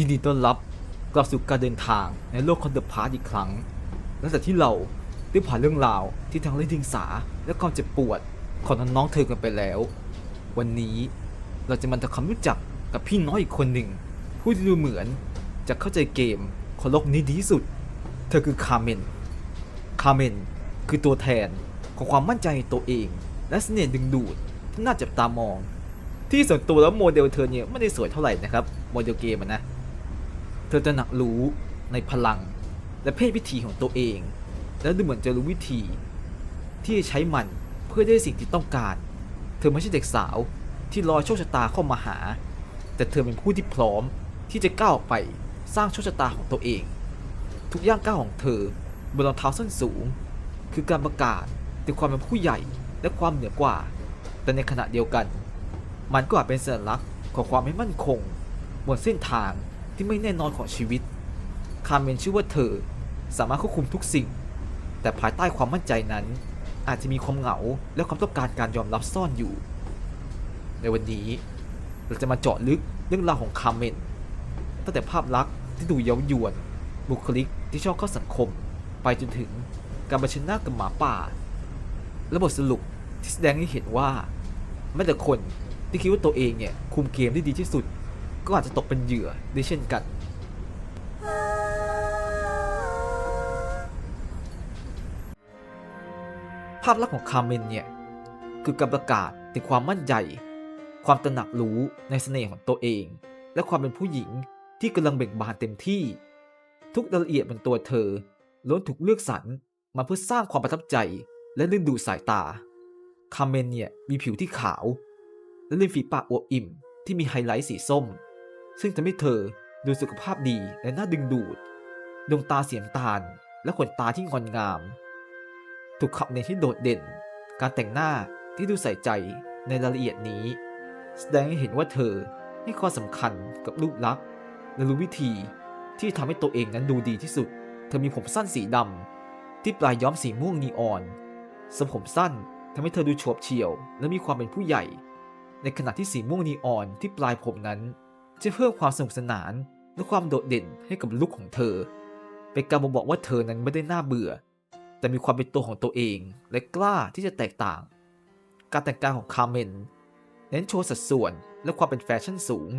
ยินดีต้อนรับกลับสู่การเดินทางในโลกคอนเดอะพาร์อีกครั้งหลังจากที่เราได้ผ่านเรื่องราวที่ทั้งไร้เดิงสาและความเจ็บปวดของน้องเธอกันไปแล้ว วันนี้เราจะมาทำความรู้จักกับพี่น้อยอีกคนหนึ่ง ผู้ที่ดูเหมือนจะเข้าใจเกมของโลกนี้ดีที่สุด เธอคือคาร์เมนคาร์เมนคือตัวแทนของความมั่นใจในตัวเอง และเสน่ห์ดึงดูดที่น่าจับตามอง ที่ส่วนตัวแล้วโมเดลเธอเนี่ยไม่ได้สวยเท่าไหร่นะครับโมเดลเกมนะ เธอจะหนักรู้ในพลังและเพศวิธีของตัวเอง และดูเหมือนจะรู้วิธี ที่จะใช้มันเพื่อได้สิ่งที่ต้องการ เธอไม่ใช่เด็กสาวที่รอโชคชะตาเข้ามาหา แต่เธอเป็นผู้ที่พร้อมที่จะก้าวออกไปสร้างโชคชะตาของตัวเอง ทุกย่างก้าวของเธอบนรองเท้าส้นสูง คือการประกาศถึงความเป็นผู้ใหญ่และความเหนือกว่า แต่ในขณะเดียวกัน มันก็อาจเป็นสัญลักษณ์ของความไม่มั่นคงบนเส้นทาง ที่ไม่แน่นอนของชีวิต คาร์เมนชื่อว่าเธอสามารถควบคุมทุกสิ่ง แต่ภายใต้ความมั่นใจนั้น อาจจะมีความเหงาและความต้องการการยอมรับซ่อนอยู่ ในวันนี้เราจะมาเจาะลึกเรื่องราวของคาร์เมนตั้งแต่ภาพลักษณ์ที่ดูเย้ายวนบุคลิกที่ชอบเข้าสังคม ไปจนถึงการประชิญหน้ากับหมาป่า และบทสรุปที่แสดงให้เห็นว่าแม้แต่คนที่คิดว่าตัวเองเนี่ยคุมเกมได้ดีที่สุด ก็อาจจะตกเป็นเหยื่อได้เช่นกัน ภาพลักษณ์ของคาร์เมนเนี่ย คือการประกาศถึงความมั่นใจ ความตระหนักรู้ในเสน่ห์ของตัวเอง และความเป็นผู้หญิงที่กำลังเบ่งบานเต็มที่ ทุกรายละเอียดบนตัวเธอล้วนถูกเลือกสรรมาเพื่อสร้างความประทับใจและดึงดูดสายตา คาร์เมนเนี่ยมีผิวที่ขาว และริมฝีปากอวบอิ่มที่มีไฮไลท์สีส้ม ซึ่งทำให้เธอดูสุขภาพดีและน่าดึงดูด ดวงตาเสียงตาล และขนตาที่งอนงาม ถูกขับเน้นที่โดดเด่น การแต่งหน้าที่ดูใส่ใจในรายละเอียดนี้ แสดงให้เห็นว่าเธอให้ความสำคัญกับรูปลักษณ์ และรู้วิธีที่ทำให้ตัวเองนั้นดูดีที่สุด เธอมีผมสั้นสีดำที่ปลายย้อมสีม่วงนีออนทรงผมสั้นทำให้เธอดูโฉบเฉี่ยว และมีความเป็นผู้ใหญ่ ในขณะที่สีม่วงนีออนที่ปลายผมนั้น จะเพิ่มความสนุกสนานและความโดดเด่นให้กับลุคของเธอ เป็นการบ่งบอกว่าเธอนั้นไม่ได้น่าเบื่อ แต่มีความเป็นตัวของตัวเองและกล้าที่จะแตกต่าง การแต่งกายของคาร์เมนเน้นโชว์สัดส่วนและความเป็นแฟชั่นสูง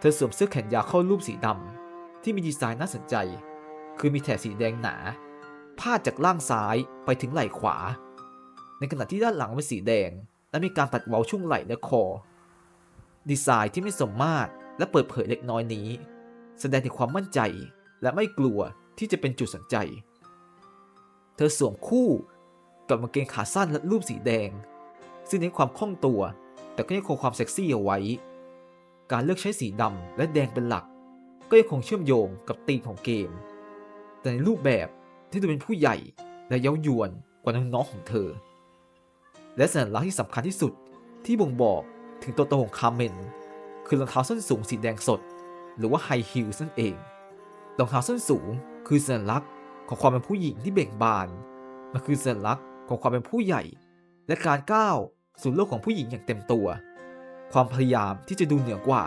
เธอสวมเสื้อแขนยาวเข้ารูปสีดำที่มีดีไซน์น่าสนใจ คือมีแถบสีแดงหนา พาดจากล่างซ้ายไปถึงไหล่ขวา ในขณะที่ด้านหลังเป็นสีแดง และมีการตัดเว้าช่วงไหล่และคอ ดีไซน์ที่ไม่สมมาตร และเปิดเผยเล็กน้อยนี้ แสดงถึงความมั่นใจและไม่กลัวที่จะเป็นจุดสนใจ เธอสวมคู่กับกางเกงขาสั้นและรูปสีแดง ซึ่งเน้นความคล่องตัว แต่ก็ยังคงความเซ็กซี่เอาไว้ การเลือกใช้สีดำและแดงเป็นหลัก ก็ยังคงเชื่อมโยงกับธีมของเกม แต่ในรูปแบบที่ดูเป็นผู้ใหญ่และเย้ายวนกว่าน้องๆของเธอ และสัญลักษณ์ที่สำคัญที่สุดที่บ่งบอกถึงตัวตนของคาร์เมน คือรองเท้าส้นสูงสีแดงสด หรือว่าไฮฮิลส์นั่นเองรองเท้าส้นสูงคือสัญลักษณ์ของความเป็นผู้หญิงที่เบ่งบาน มันคือสัญลักษณ์ของความเป็นผู้ใหญ่ และการก้าวสู่โลกของผู้หญิงอย่างเต็มตัว ความพยายามที่จะดูเหนือกว่า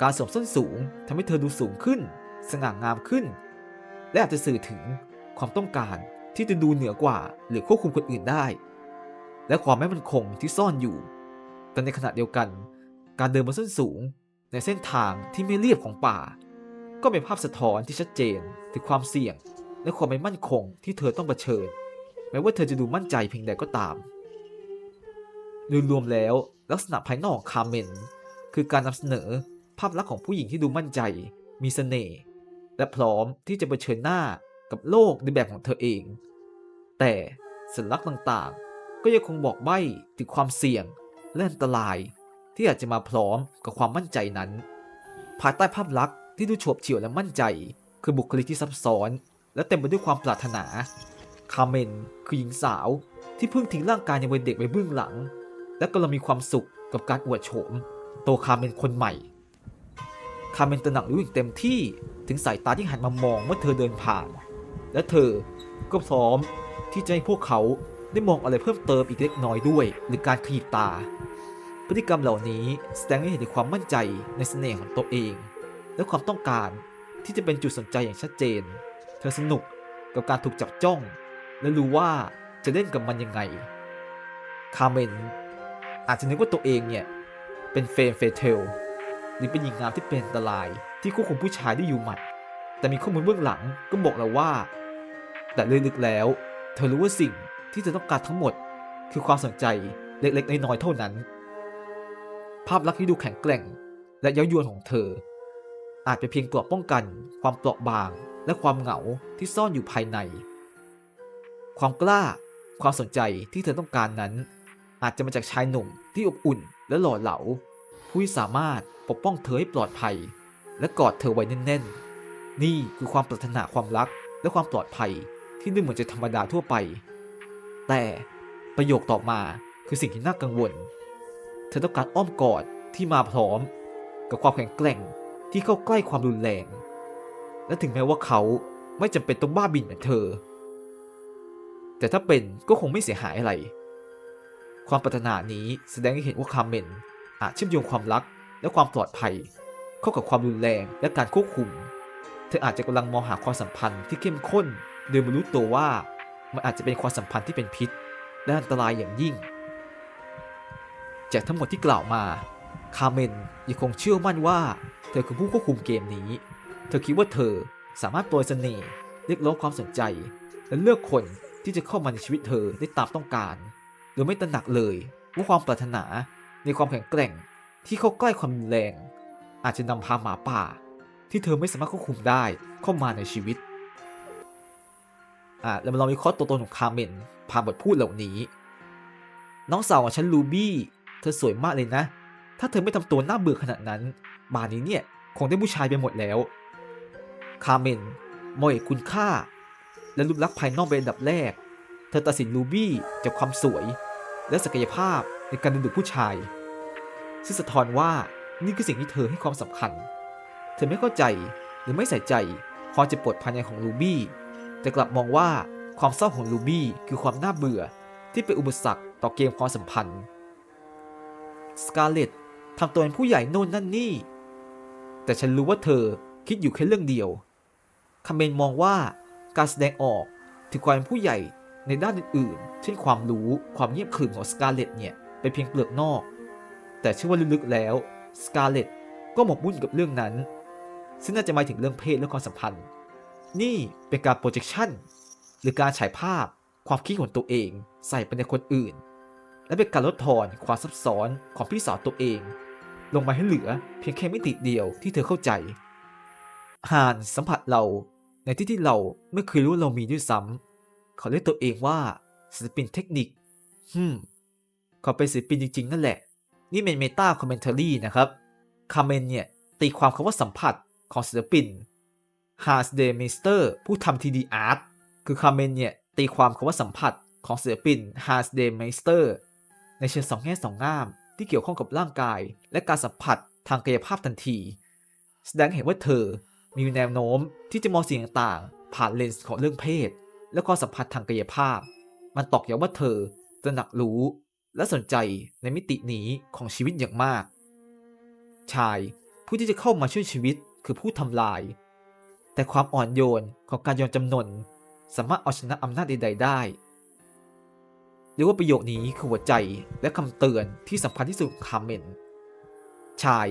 การสวมส้นสูงทำให้เธอดูสูงขึ้น สง่างามขึ้น และอาจจะสื่อถึงความต้องการที่จะดูเหนือกว่า หรือควบคุมคนอื่นได้ และความไม่มั่นคงที่ซ่อนอยู่ แต่ในขณะเดียวกัน การเดินบนส้นสูง ในเส้นทางที่ไม่เรียบของป่า ก็เป็นภาพสะท้อนที่ชัดเจนถึงความเสี่ยง และความไม่มั่นคงที่เธอต้องเผชิญ แม้ว่าเธอจะดูมั่นใจเพียงใดก็ตามโดยรวมแล้วลักษณะภายนอกของคาร์เมน คือการนำเสนอภาพลักษณ์ของผู้หญิงที่ดูมั่นใจ มีเสน่ห์และพร้อมที่จะเผชิญหน้ากับโลกในแบบของเธอเอง แต่สัญลักษณ์ต่างๆ ก็ยังคงบอกใบ้ถึงความเสี่ยงและอันตราย ที่อาจจะมาพร้อมกับความมั่นใจนั้น ภายใต้ภาพลักษณ์ที่ดูโฉบเฉี่ยวและมั่นใจ คือบุคลิกที่ซับซ้อน และเต็มไปด้วยความปรารถนา คาร์เมนคือหญิงสาวที่เพิ่งทิ้งร่างกายในวัยเด็กไว้เบื้องหลัง และกำลังมีความสุขกับการอวดโฉมโตคาร์เมนคนใหม่ คาร์เมนตระหนักรู้อย่างเต็มที่ถึงสายตาที่หันมามองเมื่อเธอเดินผ่าน และเธอก็พร้อมที่จะให้พวกเขาได้มองอะไรเพิ่มเติมอีกเล็กน้อยด้วย หรือการขยิบตา พฤติกรรมเหล่านี้แสดงให้เห็นถึงความมั่นใจในเสน่ห์ของตัวเอง และความต้องการที่จะเป็นจุดสนใจอย่างชัดเจน เธอสนุกกับการถูกจับจ้อง และรู้ว่าจะเล่นกับมันยังไง คาร์เมนอาจจะนึกว่าตัวเองเนี่ย เป็นเฟรมเฟเทลหรือเป็นหญิงงามที่เป็นอันตราย ที่ควบคุมผู้ชายได้อยู่หมัด แต่มีข้อมูลเบื้องหลังก็บอกเราว่า แต่ลึกๆแล้ว เธอรู้ว่าสิ่งที่เธอต้องการทั้งหมด คือความสนใจเล็กๆน้อยๆเท่านั้น ภาพลักษณ์ที่ดูแข็งแกร่ง และเย้ายวนของเธอ อาจเป็นเพียงเกราะป้องกัน ความเปราะบาง และความเหงาที่ซ่อนอยู่ภายใน ความกล้า ความสนใจที่เธอต้องการนั้น อาจจะมาจากชายหนุ่มที่อบอุ่นและหล่อเหลาผู้ที่สามารถปกป้องเธอให้ปลอดภัย และกอดเธอไว้แน่นๆ นี่คือความปรารถนาความรักและความปลอดภัยที่ดูเหมือนจะธรรมดาทั่วไป แต่ประโยคต่อมาคือสิ่งที่น่ากังวล เธอต้องการอ้อมกอดที่มาพร้อม กับความแข็งแกร่งที่เข้าใกล้ความรุนแรง และถึงแม้ว่าเขาไม่จำเป็นต้องบ้าบินเหมือนเธอ แต่ถ้าเป็นก็คงไม่เสียหายอะไร ความปรารถนานี้แสดงให้เห็นว่าคาร์เมนอาจเชื่อมโยงความรักและความปลอดภัย เข้ากับความรุนแรงและการควบคุม เธออาจจะกำลังมองหาความสัมพันธ์ที่เข้มข้นโดยไม่รู้ตัวว่ามันอาจจะเป็นความสัมพันธ์ที่เป็นพิษและอันตรายอย่างยิ่ง จากทั้งหมดที่กล่าวมา คาเมนยังคงเชื่อมั่นว่า เธอคือผู้ควบคุมเกมนี้ เธอคิดว่าเธอสามารถโปรยเสน่ห์เรียกร้องความสนใจ และเลือกคนที่จะเข้ามาในชีวิตเธอได้ตามต้องการ โดยไม่ตระหนักเลยว่าความปรารถนาในความแข็งแกร่งที่เข้าใกล้ความรุนแรง อาจจะนำพาหมาป่า ที่เธอไม่สามารถควบคุมได้เข้ามาในชีวิตอะแล้วมาลองวิเคราะห์ตัวตนของคาเมนผ่านบทพูดเหล่านี้ น้องสาวของฉันลูบี้ เธอสวยมากเลยนะ ถ้าเธอไม่ทำตัวน่าเบื่อขนาดนั้นบานนี้เนี่ยคงได้ผู้ชายไปหมดแล้ว คาร์เมนมองเห็นคุณค่า และรูปลักษณ์ภายนอกเป็นอันดับแรก เธอตัดสินลูบี้จากความสวย และศักยภาพในการดึงดูดผู้ชาย ซึ่งสะท้อนว่านี่คือสิ่งที่เธอให้ความสำคัญ เธอไม่เข้าใจหรือไม่ใส่ใจความเจ็บปวดภายในของลูบี้ แต่กลับมองว่าความเศร้าของลูบี้คือความน่าเบื่อที่เป็นอุปสรรคต่อเกมความสัมพันธ์ สกาเลตทำตัวเป็นผู้ใหญ่โน่นนั่นนี่ แต่ฉันรู้ว่าเธอคิดอยู่แค่เรื่องเดียวคาเมนมองว่าการแสดงออกถึงความเป็นผู้ใหญ่ในด้านอื่นๆ เช่นความรู้ความเงียบขรึมของสกาเลตเนี่ยเป็นเพียงเปลือกนอก แต่เชื่อว่าลึกๆแล้วสกาเลตก็หมกมุ่นกับเรื่องนั้น ซึ่งน่าจะหมายถึงเรื่องเพศและความสัมพันธ์ นี่เป็นการโปรเจคชันหรือการฉายภาพความคิดของตัวเองใส่ไปในคนอื่น และเป็นการลดทอนความซับซ้อนของพี่สาวตัวเอง ลงมาให้เหลือเพียงแค่มิติเดียวที่เธอเข้าใจฮานสัมผัสเราในที่ที่เราไม่เคยรู้เรามีด้วยซ้ำเขาเรียกตัวเองว่าศิลปินเทคนิคฮึมเขาเป็นศิลปินจริงๆ นั่นแหละ นี่เป็นเมตาคอมเมนต์รี่นะครับคาเมนเนี่ยตีความคำว่าสัมผัสของศิลปินฮาร์สเดมิสเตอร์ผู้ทำทีดีอาร์ตคือคาเมนเนี่ยตีความคำว่าสัมผัสของศิลปินฮาร์สเดมิสเตอร์ ในเชิงสองแง่สองงามที่เกี่ยวข้องกับร่างกาย และการสัมผัสทางกายภาพทันที แสดงเห็นว่าเธอมีแนวโน้มที่จะมองสิ่งต่างๆ ผ่านเลนส์ของเรื่องเพศ และความสัมผัสทางกายภาพ มันตอกย้ำว่าเธอตระหนักรู้ และสนใจในมิตินี้ของชีวิตอย่างมาก ชายผู้ที่จะเข้ามาช่วยชีวิตคือผู้ทำลาย แต่ความอ่อนโยนของการยอมจำนน สามารถเอาชนะอำนาจใดๆได้ รียกว่าประโยคนี้คือหัวใจและคำเตือนที่สำคัญที่สุดคาเมนชาย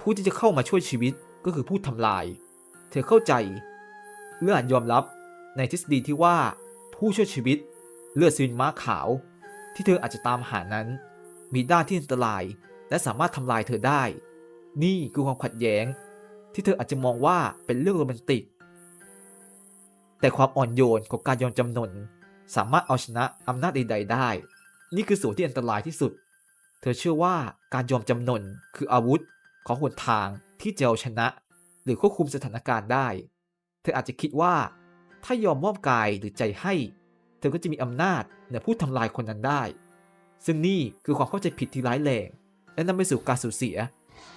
ผู้ที่จะเข้ามาช่วยชีวิตก็คือผู้ทำลาย เธอเข้าใจเลือดยอมรับในทฤษฎีที่ว่าผู้ช่วยชีวิตเลือดซินม้าขาว ที่เธออาจจะตามหานั้น มีด้านที่อันตรายและสามารถทำลายเธอได้ นี่คือความขัดแย้ง ที่เธออาจจะมองว่าเป็นเรื่องโรแมนติก แต่ความอ่อนโยนของการยอมจำนน สามารถเอาชนะอำนาจใดๆได้ นี่คือส่วนที่อันตรายที่สุด เธอเชื่อว่าการยอมจำนนคืออาวุธของหนทางที่จะเอาชนะ หรือควบคุมสถานการณ์ได้ เธออาจจะคิดว่า ถ้ายอมมอบกายหรือใจให้ เธอก็จะมีอำนาจเหนือผู้ทำลายคนนั้นได้ ซึ่งนี่คือความเข้าใจผิดที่ร้ายแรง และนำไปสู่การสูญเสีย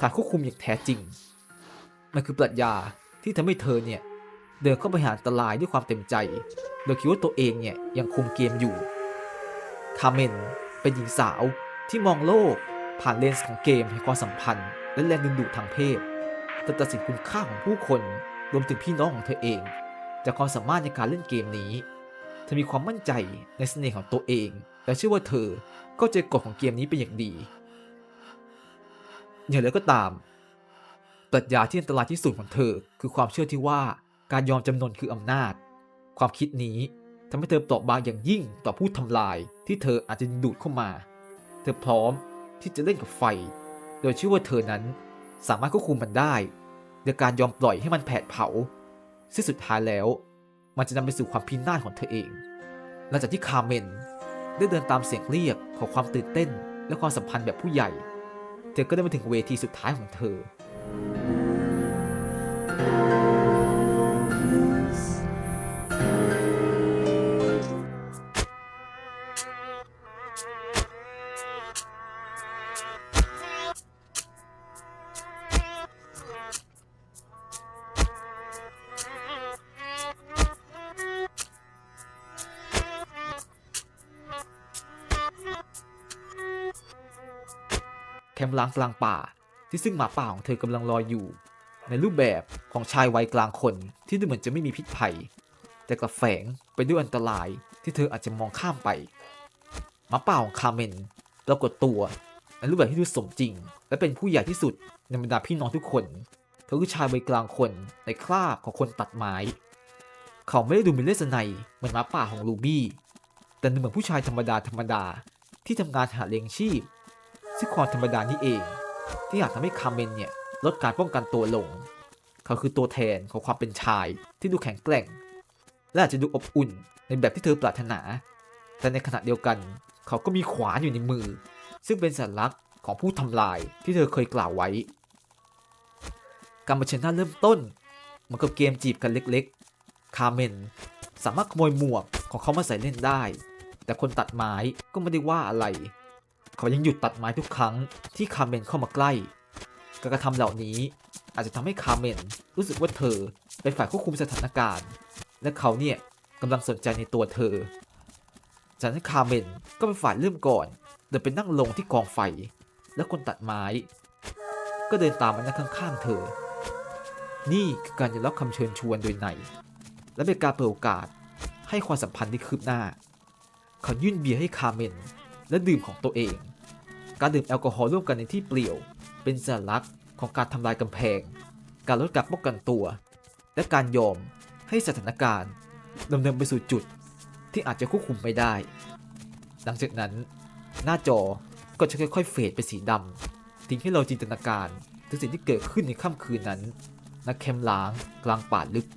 การควบคุมอย่างแท้จริง มันคือปรัชญาที่ทำให้เธอเนี่ยเดินเข้าไปหาอันตรายด้วยความเต็มใจ โดยคิดว่าตัวเองเนี่ยยังคุมเกมอยู่ คาเมนเป็นหญิงสาวที่มองโลกผ่านเลนส์ของเกมแห่งความสัมพันธ์ และแรงดึงดูดทางเพศธอตัดสินคุณค่าของผู้คนรวมถึงพี่น้องของเธอเอง จากความสามารถในการเล่นเกมนี้ เธอมีความมั่นใจในเสน่ห์ของตัวเอง และเชื่อว่าเธอก็จะกฎของเกมนี้เป็นอย่างดีอย่างไรก็ตามปรัชญาที่อันตรายที่สุดของเธอ คือความเชื่อที่ว่าการยอมจำนนคืออำนาจ ความคิดนี้ทำให้เธอเปราะบางอย่างยิ่งต่อผู้ทำลายที่เธออาจจะดึงดูดเข้ามา เธอพร้อมที่จะเล่นกับไฟ โดยเชื่อว่าเธอนั้นสามารถควบคุมมันได้โดยการยอมปล่อยให้มันแผดเผาซึ่งสุดท้ายแล้ว มันจะนำไปสู่ความพินาศของเธอเอง หลังจากที่คาร์เมนได้เดินตามเสียงเรียกของความตื่นเต้น และความสัมพันธ์แบบผู้ใหญ่ เธอก็ได้มาถึงเวทีสุดท้ายของเธอ มป์ล้างกลางป่า ที่ซึ่งหมาป่าของเธอกำลังลอยอยู่ ในรูปแบบของชายวัยกลางคนที่ดูเหมือนจะไม่มีพิษภัย แต่กลับแฝงไปด้วยอันตรายที่เธออาจจะมองข้ามไปหมาป่าของคาร์เมนปรากฏตัวในรูปแบบที่ดูสมจริง และเป็นผู้ใหญ่ที่สุดในบรรดาพี่น้องทุกคนเขาคือชายวัยกลางคนในคราบของคนตัดไม้ เขาไม่ได้ดูมีเลสไนเหมือนหมาป่าของลูบี้ แต่ดูเหมือนผู้ชายธรรมดาธรรมดาที่ทำงานหาเลี้ยงชีพ ซึ่งความธรรมดานี่เอง ที่อากทำให้คาร์เมนเนี่ยลดการป้องกันตัวลง เขาคือตัวแทนของความเป็นชายที่ดูแข็งแกร่ง และอาจจะดูอบอุ่นในแบบที่เธอปรารถนา แต่ในขณะเดียวกันเขาก็มีขวานอยู่ในมือ ซึ่งเป็นสัญลักษณ์ของผู้ทำลายที่เธอเคยกล่าวไว้ การประชันหน้าเริ่มต้นมือนกับเกมจีบกันเล็กๆ คาร์เมน สามารถขโมยหมวกของเขามาใส่เล่นได้ แต่คนตัดไม้ก็ไม่ได้ว่าอะไร เขายังหยุดตัดไม้ทุกครั้งที่คาร์เมนเข้ามาใกล้การกระทำเหล่านี้อาจจะทำให้คาร์เมนรู้สึกว่าเธอเป็นฝ่ายควบคุมสถานการณ์ และเขาเนี่ยกำลังสนใจในตัวเธอ จากนั้นคาร์เมนก็เป็นฝ่ายเริ่มก่อน เดินไปนั่งลงที่กองไฟ และคนตัดไม้ ก็เดินตามมานั่งข้างๆเธอ นี่คือการยอมรับคำเชิญชวนโดยใน และเป็นการเปิดโอกาสให้ความสัมพันธ์ได้คืบหน้า เขายื่นเบียร์ให้คาร์เมน และดื่มของตัวเอง การดื่มแอลกอฮอล์ร่วมกันในที่เปลี่ยว เป็นสัญลักษณ์ของการทำลายกำแพง การลดการป้องกันตัว และการยอมให้สถานการณ์ดำเนินไปสู่จุดที่อาจจะควบคุมไม่ได้ หลังจากนั้น หน้าจอก็จะค่อยๆ เฟดไปสีดำทิ้งให้เราจินตนาการถึงสิ่งที่เกิดขึ้นในค่ำคืนนั้นณแคมล้างกลางป่าลึก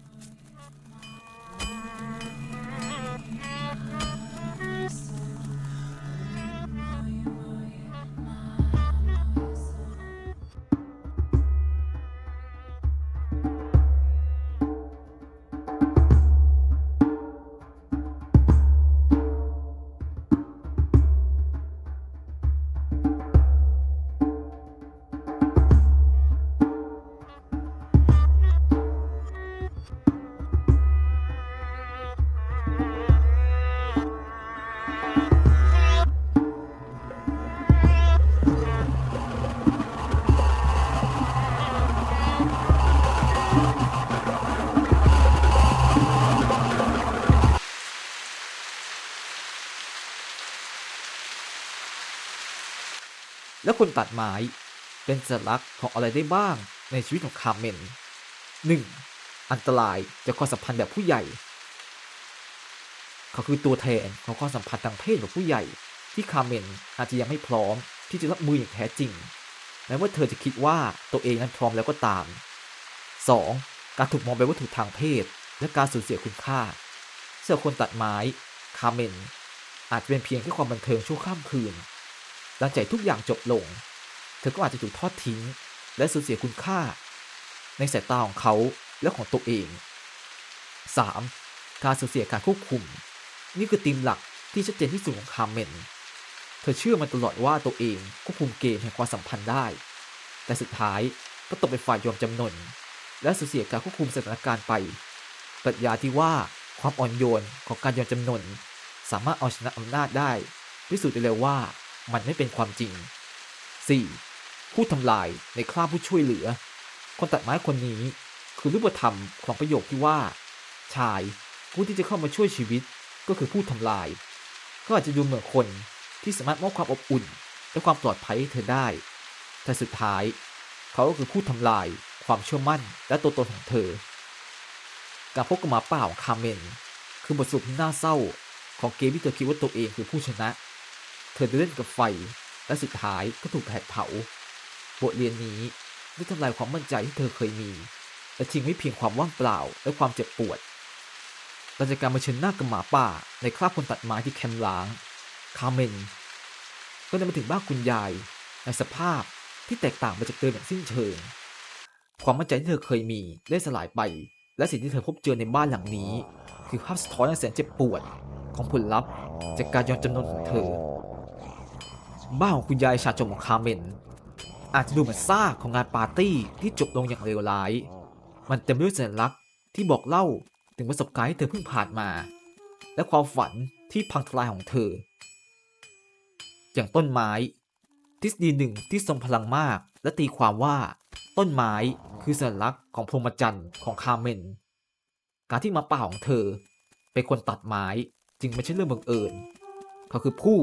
แล้วคนตัดไม้ เป็นสัญลักษณ์ของอะไรได้บ้างในชีวิตของคาร์เมน 1. อันตรายจากความสัมพันธ์แบบผู้ใหญ่ เขาคือตัวแทนของความสัมพันธ์ทางเพศแบบผู้ใหญ่ ที่คาร์เมนอาจจะยังไม่พร้อมที่จะรับมืออย่างแท้จริงแม้ว่าเธอจะคิดว่าตัวเองนั้นพร้อมแล้วก็ตาม 2. การถูกมองเป็นวัตถุทางเพศ และการสูญเสียคุณค่าเสื่อคนตัดไม้ คาเมน อาจจะเป็นเพียงแค่ความบันเทิงชั่วข้ามคืน หลังจากทุกอย่างจบลง เธอก็อาจจะถูกทอดทิ้ง และสูญเสียคุณค่า ในสายตาของเขาและของตัวเอง 3. การสูญเสียการควบคุม นี่คือธีมหลักที่ชัดเจนที่สุดของคาร์เมน เธอเชื่อมาตลอดว่าตัวเองควบคุมเกมแห่งความสัมพันธ์ได้ แต่สุดท้ายก็ตกเป็นฝ่ายยอมจำนน และสูญเสียการควบคุมสถานการณ์ไป ปรัชญาที่ว่าความอ่อนโยนของการยอมจำนน สามารถเอาชนะอำนาจได้พิสูจน์ได้เลยว่า มันไม่เป็นความจริง 4. ผู้ทำลายในคราบผู้ช่วยเหลือ คนตัดไม้คนนี้คือรูปธรรมของประโยคที่ว่า ชายผู้ที่จะเข้ามาช่วยชีวิตก็คือผู้ทำลาย ก็อาจจะดูเหมือนคนที่สามารถมอบความอบอุ่น และความปลอดภัยให้เธอได้ แต่สุดท้าย เขาก็คือผู้ทำลาย ความเชื่อมั่นและตัวตนของเธอ การพบกับหมาป่าของคาร์เมน คือบทสรุปที่น่าเศร้า ของเกมที่เธอคิดว่าตัวเองคือผู้ชนะ เธอได้เล่นกับไฟ และสุดท้ายก็ถูกแผดเผา บทเรียนนี้ได้ทำลายความมั่นใจที่เธอเคยมี และทิ้งไว้เพียงความว่างเปล่าและความเจ็บปวดหลังจากการมาเชิญหน้ากับหมาป่า ในคราบคนตัดไม้ที่แคมป์ล้าง คาเมน ก็ได้มาถึงบ้านคุณยาย ในสภาพที่แตกต่างไปจากเดิมอย่างสิ้นเชิง ความมั่นใจที่เธอเคยมีได้สลายไป และสิ่งที่เธอพบเจอในบ้านหลังนี้ คือภาพสะท้อนอันแสนเจ็บปวด ของผลลัพธ์จากการยอมจำนนของเธอ บ้านของคุณยายชาจมของคาเมน อาจจะดูเหมือนซากของงานปาร์ตี้ที่จบลงอย่างเลวร้าย มันเต็มไปด้วยสัญลักษณ์ที่บอกเล่าถึงประสบการณ์ที่เธอเพิ่งผ่านมา และความฝันที่พังทลายของเธอ อย่างต้นไม้ ทฤษฎีหนึ่งที่ทรงพลังมาก และตีความว่า ต้นไม้คือสัญลักษณ์ของพรหมจรรย์ของคาเมน การที่มาป่าของเธอ เป็นคนตัดไม้จึงไม่ใช่เรื่องบังเอิญเขาคือผู้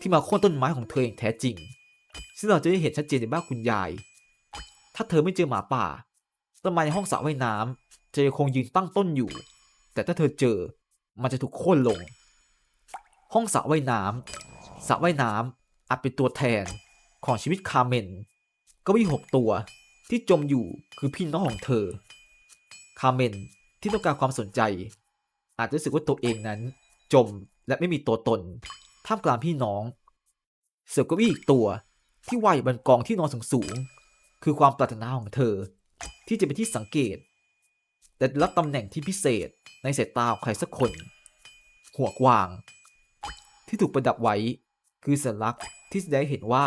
ที่มาโค่นต้นไม้ของเธออย่างแท้จริง ซึ่งเราจะได้เห็นชัดเจนในบ้านคุณยาย ถ้าเธอไม่เจอหมาป่า ต้นไม้ในห้องสระว่ายน้ำจะยังคงยืนตั้งต้นอยู่ แต่ถ้าเธอเจอ มันจะถูกโค่นลง ห้องสระว่ายน้ำสระว่ายน้ำอาจเป็นตัวแทนของชีวิตคาร์เมน ก็มีหกตัวที่จมอยู่คือพี่น้องของเธอ คาร์เมนที่ต้องการความสนใจ อาจจะรู้สึกว่าตัวเองนั้น จมและไม่มีตัวตน ท่ามกลางพี่น้อง เสือเก็มีอีกตัวที่ว่ายอยู่บนกองที่นอนสูงๆคือความปรารถนาของเธอ ที่จะเป็นที่สังเกต และรับตำแหน่งที่พิเศษในสายตาของใครสักคน หัวกวาง ที่ถูกประดับไว้ คือสัญลักษณ์ที่แสดงให้เห็นว่า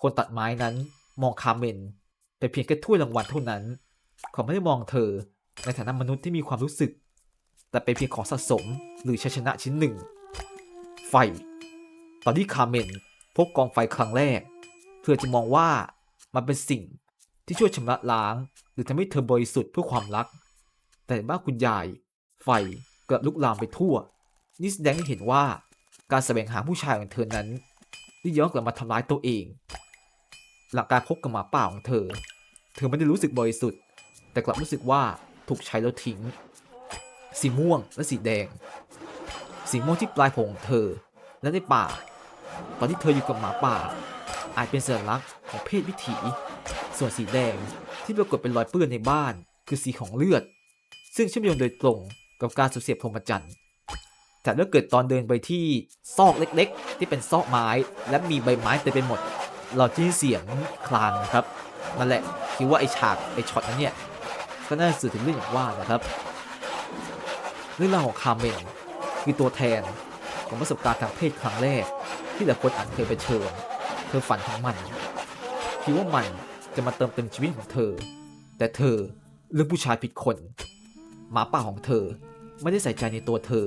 คนตัดไม้นั้นมองคาเมนเป็นเพียงแค่ถ้วยรางวัลเท่านั้น เขาไม่ได้มองเธอ ในฐานะมนุษย์ที่มีความรู้สึก แต่เป็นเพียงของสะสมหรือชัยชนะชิ้นหนึ่ง ไฟ ตอนที่คาร์เมนพบกองไฟครั้งแรก เธอจะมองว่ามันเป็นสิ่งที่ช่วยชำระล้าง หรือทำให้เธอบริสุทธิ์เพื่อความรัก แต่บ้านคุณยายไฟกลับลุกลามไปทั่ว นี่แสดงให้เห็นว่าการแสวงหาผู้ชายของเธอนั้นได้ย้อนกลับมาทำร้ายตัวเอง หลังการพบกับหมาป่าของเธอ เธอไม่ได้รู้สึกบริสุทธิ์ แต่กลับรู้สึกว่าถูกใช้แล้วทิ้ง สีม่วงและสีแดง สีม่วงที่ปลายผมของเธอ และในป่า ตอนที่เธออยู่กับหมาป่า อาจเป็นสัญลักษณ์ของเพศวิถี ส่วนสีแดงที่ปรากฏเป็นรอยเปื้อนในบ้าน คือสีของเลือด ซึ่งเชื่อมโยงโดยตรงกับการสูญเสียพรหมจรรย์แต่ถ้าเกิดตอนเดินไปที่ซอกเล็กๆ ที่เป็นซอกไม้ และมีใบไม้เต็มไปหมด เราจะได้ยินเสียงคลางนะครับนั่นแหละคิดว่าไอฉากไอช็อตนั้นเนี่ยก็น่าจะสื่อถึงเรื่องอย่างว่านะครับเรื่องราวของคาร์เมนคือตัวแทนของประสบการณ์ทางเพศครั้งแรก ที่หลายคนอาจเคยไปเชิญเธอฝันถึงมันคิดว่ามันจะมาเติมเต็มชีวิตของเธอ แต่เธอเลือกผู้ชายผิดคน หมาป่าของเธอไม่ได้ใส่ใจในตัวเธอ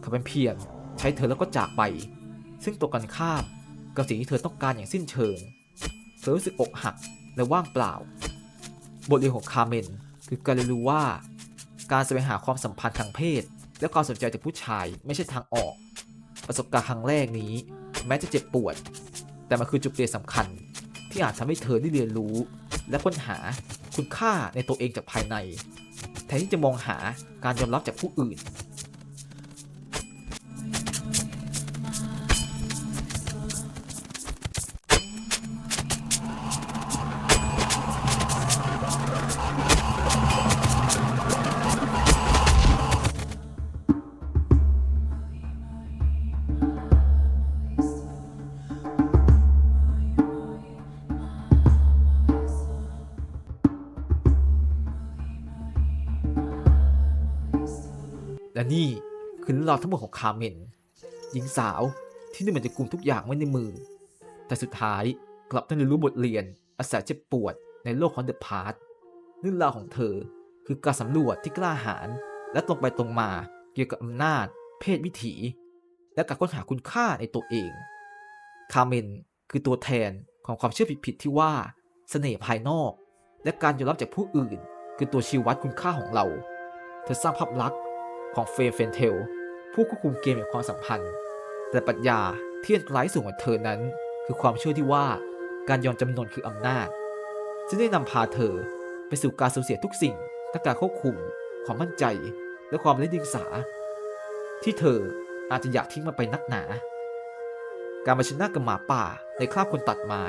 เขาเป็นเพียงใช้เธอแล้วก็จากไป ซึ่งตรงกันข้ามกับสิ่งที่เธอต้องการอย่างสิ้นเชิง เธอรู้สึกอกหักและว่างเปล่า บทเรียนของคาร์เมนคือการเรียนรู้ว่า การแสวงหาความสัมพันธ์ทางเพศ และความสนใจจากผู้ชายไม่ใช่ทางออก ประสบการณ์ครั้งแรกนี้ แม้จะเจ็บปวด แต่มันคือจุดเปลี่ยนสำคัญ ที่อาจทำให้เธอได้เรียนรู้ และค้นหาคุณค่าในตัวเองจากภายใน แทนที่จะมองหาการยอมรับจากผู้อื่น รื่องราวทั้งหมดของคาเมนหญิงสาวที่ดูเหมือนจะกุมทุกอย่างไว้ในมือ แต่สุดท้ายกลับต้องเรียนรู้บทเรียนอาศัยเจ็บปวดในโลกของเดอะพาร์ทเรื่องราวของเธอคือการสำรวจที่กล้าหาญและตรงไปตรงมาเกี่ยวกับอำนาจ เพศวิถี และการค้นหาคุณค่าในตัวเอง คาเมนคือตัวแทนของความเชื่อผิดๆที่ว่าเสน่ห์ภายนอก และการยอมรับจากผู้อื่น คือตัวชี้วัดคุณค่าของเรา เธอสร้างภาพลักษณ์ของเฟย์เฟนเทล ผู้ควบคุมเกมแห่งความสัมพันธ์ แต่ปรัชญาที่อันตรายที่สุดของเธอนั้น คือความเชื่อที่ว่าการยอมจำนนคืออำนาจ ซึ่งได้นำพาเธอไปสู่การสูญเสียทุกสิ่งทั้งการควบคุม ความมั่นใจ และความไร้เดียงสา ที่เธออาจจะอยากทิ้งมันไปนักหนา การมาชนะกับหมาป่าในคราบคนตัดไม้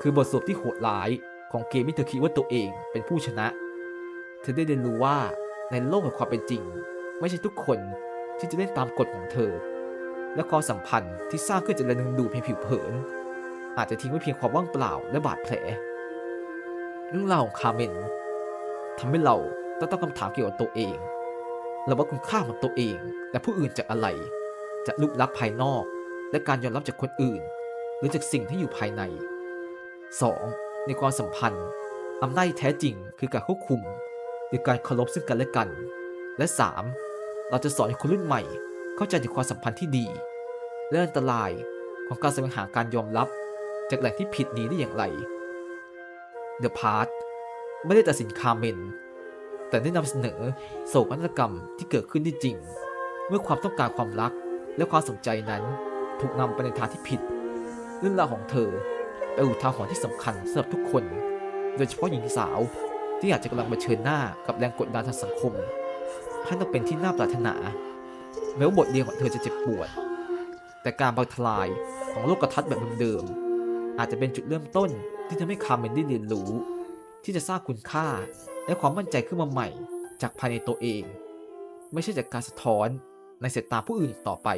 คือบทสรุปที่โหดร้ายของเกมที่เธอคิดว่าตัวเองเป็นผู้ชนะ เธอได้เรียนรู้ว่าในโลกแห่งความเป็นจริง ไม่ใช่ทุกคน ที่จะเล่นตามกฎของเธอ และความสัมพันธ์ที่สร้างขึ้นจากแรงดึงดูดเพียงผิวเผิน อาจจะทิ้งไว้เพียงความว่างเปล่าและบาดแผลเรื่องราวของคาเมนทำให้เราต้องตั้งคำถามเกี่ยวกับตัวเองและว่าคุณค่าของตัวเองและผู้อื่นจากอะไร จากรูปลักษณ์ภายนอก และการยอมรับจากคนอื่น หรือจากสิ่งที่อยู่ภายใน 2. ในความสัมพันธ์อำนาจแท้จริงคือการควบคุม หรือการเคารพซึ่งกันและกัน และ 3. เราจะสอนให้คนรุ่นใหม่ เข้าใจถึงความสัมพันธ์ที่ดีและอันตรายของการแสวงหาการยอมรับ จากแหล่งที่ผิดนี้ได้อย่างไร The Part ไม่ได้ตัดสินคาร์เมน แต่ได้นำเสนอโศกนาฏกรรมที่เกิดขึ้นได้จริง เมื่อความต้องการความรักและความสนใจนั้นถูกนำไปในทางที่ผิด เรื่องราวของเธอเป็นอุทาหรณ์ที่สำคัญสำหรับทุกคน โดยเฉพาะหญิงสาวที่อาจจะกำลังเผชิญหน้ากับแรงกดดันทางสังคม พันต้องเป็นที่น่าปรารถนา แม้ว่าบทเรียนของเธอจะเจ็บปวด แต่การบังทลายของโลกทัศน์แบบเดิมๆอาจจะเป็นจุดเริ่มต้นที่ทำให้คาร์เมนได้เรียนรู้ ที่จะสร้างคุณค่าและความมั่นใจขึ้นมาใหม่ จากภายในตัวเอง ไม่ใช่จากการสะท้อนในสายตาผู้อื่นต่อไป